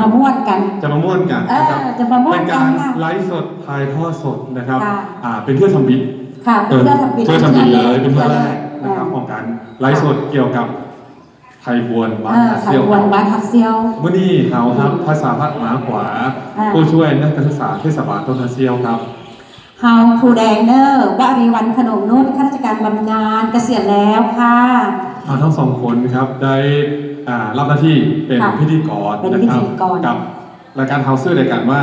มาม่วนกัน จะมาม่วนกันนะครับเออจะมาม่วนกันเป็นการค่ะไลฟ์สดถ่ายทอดสดนะครับค่ะ อ่าเป็นเพื่อทำบิดค่ะเป็นเพื่อทำบิดเพื่อทำบิดเลยเป็นเพื่อแรกเอนะครับอของการไลฟ์สดเกี่ยวกับไทยบวนบ้านเอออาไทเซียยววนบ้านทักเซียว เมื่อนี้เฮาครับภาษาพัฒนาขวา อ่า ผู้ช่วยนักการศึกษาเทศบาลต้นอาเซียวครับ เฮาครูแดงเนอร์วรีวันขนมนุ่นข้าราชการบำนาญเกษียณแล้วค่ะ เราทั้งสองคนครับได้ อ่ารับหน้าที่เป็นค่ะพิธีกรเป็นนะครับพิธีกรกับรายการเฮาซื่อรายการว่า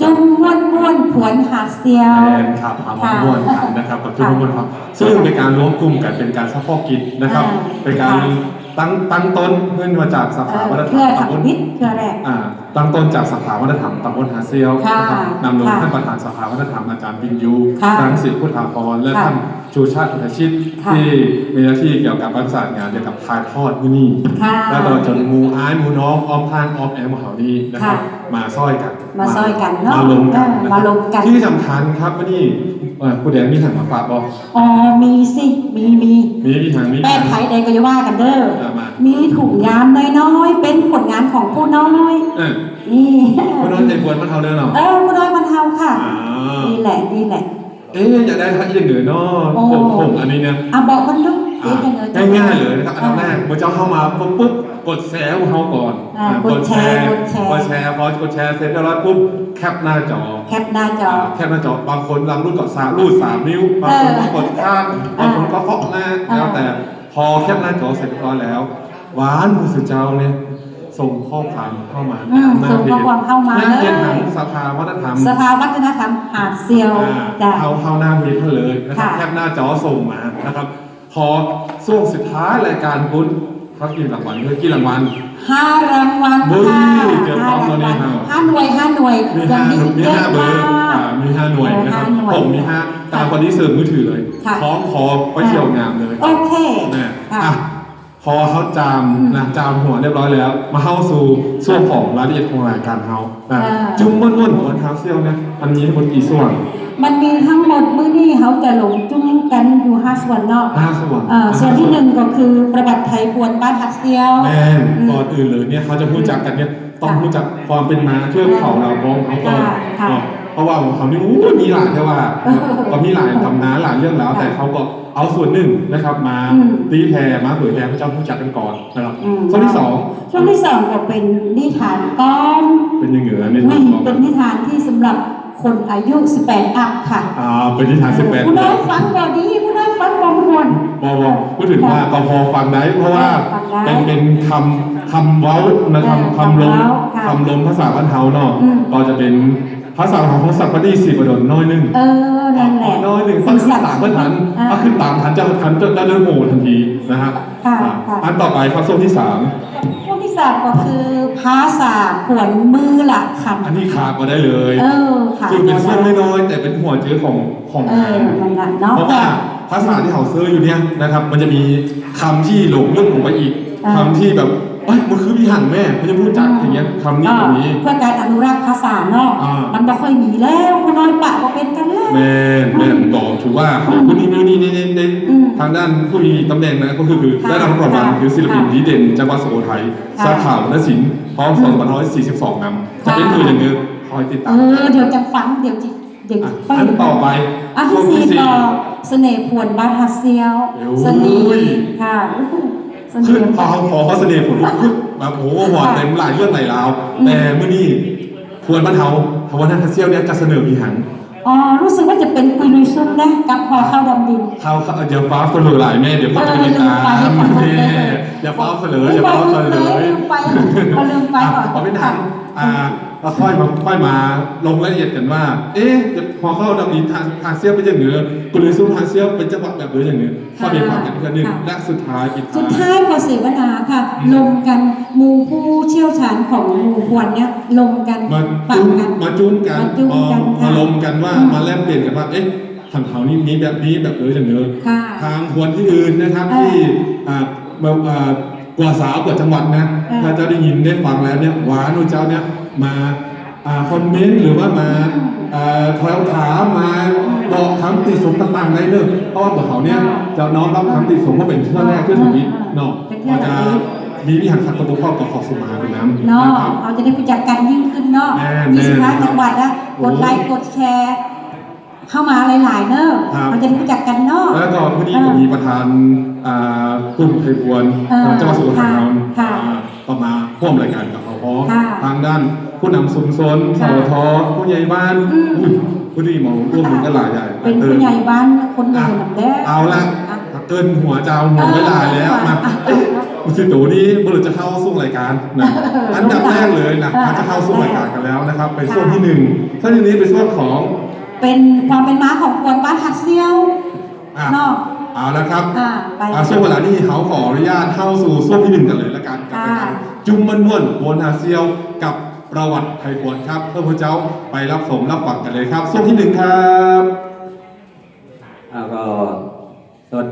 จุ่มม่วนม่วนผวนหาดเซียว แอนครับหาหมอม้วนกันนะครับกับทุกคนครับ ซึ่งเป็นการรวมกลุ่มกันเป็นการซัพพอร์ตกิจนะครับ อ่าเป็นการค่ะ ตั้งตั้งต้นขึ้นมาจากสเอถาอวัฒนธรเพื่อรมตำบลทำวิทย์เพื่อแรกอ่าตั้งต้นจากสถาวัฒนธรรมตำบลหาเซียวค่ะนะครับนำโดยค่ะท่านประธานสภาวัฒนธรรมอาจารย์บินยูค่ะรังสิตพุทธาพรและค่ะท่านชูชาติพุทธชิตค่ะที่มีหน้าที่เกี่ยวกับประสานงานเกี่ยวกับถ่ายทอดที่นี่ค่ะแล้วตลอดจนหมูอ้ายหมูน้องออมทางออมแอมมหานีนะครับค่ะมาซ้อยกัน มาซ้อยกันเนอะมาลงกันเออนะครับมาลงกันที่สำคัญครับวันนี้ เอ่อผู้แดงมีถังมาฝากบอกอ๋อมีสิมีมีมีมีถังมีแป้งไผ่ใดก็จะว่ากันเด้อเอามามีถุงยามน้อยๆเป็นผลงานของผู้น้อยเออนี่ผู้น้อยใจควรมาเท่าเดิมหรอเออผู้น้อยบรรเทาค่ะอ่านี่แหละนี่แหละเอ๊ะอยากได้ทักยังเหนือเนาะโอ้ผมผมอันนี้เนี่ยอะบอกคนดูอ่าเจ๊จะเงินง่ายๆเลยนะครับอันดับแรกเมื่อเจ้าเข้ามาปุ๊บปุ๊บ กดแชร์ของเขาก่อนอ่าอ่ากดแชร์กดแชร์ กดแชร์พอกดแชร์เสร็จแล้วปุ๊บแคปหน้าจอ แคปหน้าจอ แคปหน้าจอบางคนลำรุ่นกับสามรูดสามนิ้วบางคนก็กดข้างบางคนก็เคาะหน้าอ่าแล้วแต่พอแคปหน้าจอเสร็จเรียบร้อยแล้ว หวานผู้สื่อเจ้าเนี่ยส่งข้อความเข้ามาอืมหน้ส่งข้อความเข้ามาหน้าเพจเลยทางสภาวัฒนธรรม สภาวัฒนธรรมหาดเซียวอ่าจ้ะเอาเข้าหน้าเพจเขาเลยนะครับค่ะแคปหน้าจอส่งมานะครับ พอช่วงสุดท้ายรายการคุณ เขากินรางวัลด้วยกี่รางวัล ห้ารางวัลเฮ้ยค่ะเจอห้าพร้อมรางแล้ววัลเนี่ย ห้าหน่วยห้าหน่วยมีอย่าห้างนี้มีเยอะห้าเบอมาร์ก อ่ามีห้าหน่วยนะครับห้าหน่วยผมมีห้าตามคนที่เสิร์ฟมือถือเลยค่ะ พร้อมคอไปเที่ยวงามเลยโอเค นะค่ะ อะ พอเขาจามอืมนะจามหัวเรียบร้อยแล้ว มาเข้าสู่ส่วนของรายละเอียดของรายการเขานะอ่าจุ้มม้วนๆหัวเท้าเซี่ยวเนี่ยมันมีทั้งหมดกี่ส่วน มันมีทั้งหมดมื้อนี้เขาจะหลงจุ้มกันอยู่ห้าส่วนเนาะห้าส่วนเอ่อส่วนที่หนึ่งก็คือประวัติไทยพวนบ้านฮักเซียวแม่นอืมก่อนอื่นเลยเนี่ยเขาจะพูดจักกันเนี่ยต้องค่ะรู้จักความเป็นมาเทือกเขาเราบองเขาก่อนค่ะค่ะ เนาะเพราะว่าของเขานี่อู้มีหลายแต่ว่าก็มีหลายตำนานหลายเรื่องแล้วค่ะแต่เขาก็เอาส่วนหนึ่งนะครับ มาอืมตีแผ่มาเผยแผ่พระเจ้าผู้จักกันก่อนนะครับอืมส่วนที่สองช่วงที่สองก็เป็นนิทานก้อนเป็นยังไงนะในอุ้ทายงของเป็นนิทานที่สำหรับคนอายุ 18 อัพค่ะอ่าเป็นนิทานสิบแปดผู้น้อยฟังบ่ดีผู้น้อยฟังบ่มวนบอบอพูดถึงว่าก็พอฟังได้เพราะว่าฟังได้เป็นเป็นคำคำเว้านะครับเออคำลมคำเว้าค่ะคำลมภาษาบ้านเฮาเนาะอืมก็จะเป็น ภาษาของของสัพพดีสีประดลน้อยหนึงเออ นั่นแหละน้อยหนึ่งถ้าขึ้นตามเพื่อนทันอ่าถ้าขึ้นตามทันจะทันจะได้เรื่องโหทันทีนะฮะค่ะอ่าค่ะอันต่อไปครับโซนที่สามช่วงที่สามก็คือภาษาขวนมือละคำอันนี้ขาดมาได้เลยเออค่ะคือเป็นช่วงน้อยๆแต่เป็นหัวเจือของของเออนั่นแหละเนาะเพราะว่าภาษาที่เขาซื้ออยู่เนี่ยนะครับ มันจะมีคำที่หลงลึกลงไปอีกอ่าคำที่แบบ เอ้ยมันคือพี่หันแม่เขาจะพูดจักอย่างเงี้ยคำนี้แบบนี้ เพื่อการอนุรักษ์ภาษาเนาะอ่ามั มันบ่ค่อยมีแล้วผู้น้อยปะบ่เป็นกันแล้ว แม่นแม่นบอกถือว่าคนนี้นี่นี่นี่นี่อืมทางด้านผู้มีตำแหน่งนะก็คือคือค่ะได้รับรางวัลค่ะคือศิลปินดีเด่นจังหวัดสุโขทัยค่ะสาขาวรรณศิลป์พร้อม2542นำจะเป็นค่ะคืออย่างเงี้ยคอยติดเอตามอเดี๋ยวจะฟังเดี๋ยวจิเดี๋ยวอะฟัง อันต่อไปอันที่สี่ก็เสน่ห์พวนบ้านฮัสเซียวโอ้ย เสน่ห์ค่ะเส ขึ้นน่ห์พอพอเขาเสน่ห์ผมขึ้นแบบโอ้โหหัวเต็มหลายเรื่องหลายราวอืมแต่เมื่อนี้ควรบ้านเฮาทวันนันทเซียวเนี่ยจะเสนอพี่หันอ๋อรู้สึกว่าจะเป็นกุยลุยซุ่มนะกับพอเข้าดำดินเข้าเข้าเดี๋ยวฟ้าเสลอหลายแม่เดี๋ยวเขาจะไปตามเออลืมไปแม่อย่าฟ้าเสลออย่าฟ้าเสลอลืมไปพอลืมไปก่อนพอเป็นทางอ่า เราค่อยมาค่อยมาลงรายละเอียดกันว่า เอ๊ะจะพอเข้าดำดินทางทางเซียวเป็นอย่างเนื้อกุลิซุ่มทางเซียวเป็นจังหวะแบบเนื้ออย่างเนื้อข้อเดียวความกันกันหนึ่งและสุดท้ายปิดสุดท้ายท้ายพอเสวนาค่ะ ลงกันหมูผู้เชี่ยวชาญของหมู่พวนเนี่ยลงกันมาฟังจุ้มกันมาจุ้มกันมาจุ้มกันมาค่ะลมกันว่าอืมมาแลกเปลี่ยนกันว่าเอ๊ะทางเขานี่มีแบบนี้แบบเนื้ออย่างเนื้อค่ะทางควรที่อื่นนะครับเออที่อ่ามาอ่ากว่าสาวกว่าจังหวัดนะเออถ้าเจ้าได้ยินได้ฟังแล้วเนี่ยหวานนูเจ้าเนี่ย มาอ่าคอมเมนต์หรือว่ามาอ่าแถวถามมาบอกคำติสมต่างๆได้เลยเพราะว่าพวกเขาเนี่ยจะน้อมรับคำติสมว่าเป็นเชื่อแรกเชื่อถือนี้เนาะเป็นเชื่ก็อจะแบบนี้มีวิหารขัดประตูครอบกับขอบสุมาเป็นน้ำเนาะครับเราจะได้รู้จักกันยิ่งขึ้นเนาะแน่ยี่สิบห้าแน่จังหวัดนะโอ้กดไลค์กดแชร์เข้ามาหลายๆเนอะครับเราจะได้รู้จักกันเนาะแล้วก็พอดีผมมีประธานอ่ากลุ่มไทยพวนเออของจังหวัดสุโขทัยเราค่ะอ่าก็มาร่วมรายการกับเขาเพราะค่ะทางด้าน ผู้นำชุมชนสค่ะวทผู้ใหญ่บ้านอืมอุ้ยผู้ดีหมอร่วมมือกันหลายใหญ่เป็นผู้ใหญ่บ้านคนหนึ่งลำแรก เอาละอะเกินหัวเจ้าหัวไม่ลายแล้วมาอะเอ๊ะคุณสิตูนี่เมื่อไหร่จะเข้าสู่รายการนะเอออันดับแรกเลยนะเออมันจะเข้าสู่รายการกันแล้วนะครับไปค่ะช่วงที่หนึ่งช่วงที่นี้เป็นช่วงของ เป็นความเป็นม้าของควรบ้านฮัดเซียวอะ เนาะ เอาละครับอะไปอ่าช่วงเวลานี้เขาขออนุญาตเข้าสู่ช่วงที่หนึ่งกันเลยละกันกับค่ะรายการจุ่มมันม่วนโวนอาเซียวกับ ประวัติไทยกวนครับเพื่อพระเจ้าไปรับสมรับฟังกันเลยครับส่วนที่หนึ่งครับก็